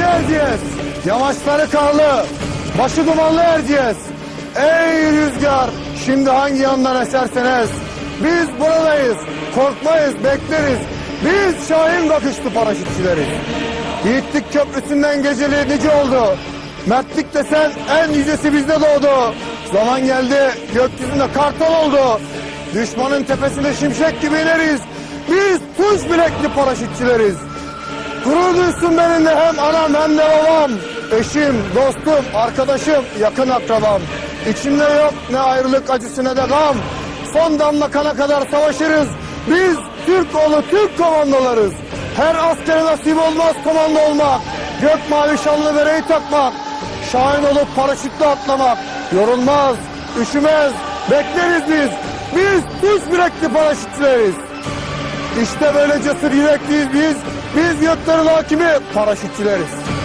Erciyes, yamaçları karlı, başı dumanlı Erciyes. Ey rüzgar, şimdi hangi yandan esersen es. Biz buradayız, korkmayız, bekleriz. Biz Şahin bakışlı paraşütçüleriz. Yiğitlik köprüsünden geceli nice oldu. Mertlik desen en yücesi bizde doğdu. Zaman geldi, gökyüzünde kartal oldu. Düşmanın tepesinde şimşek gibi ineriz. Biz tuş bilekli paraşütçüleriz. Gurur duysun benimle hem anam hem de babam. Eşim, dostum, arkadaşım, yakın akrabam. İçimde yok ne ayrılık acısı ne de gam. Son damla kana kadar savaşırız. Biz Türk oğlu Türk komandolarız. Her askere nasip olmaz komando olmak. Gök mavi şanlı bereyi takmak. Şahin olup paraşütle atlamak. Yorulmaz, üşümez, bekleriz biz. Biz tuş bilekli paraşütçüleriz. İşte böyle cesur yürekliyiz biz. Biz hakimi paraşütçüleriz.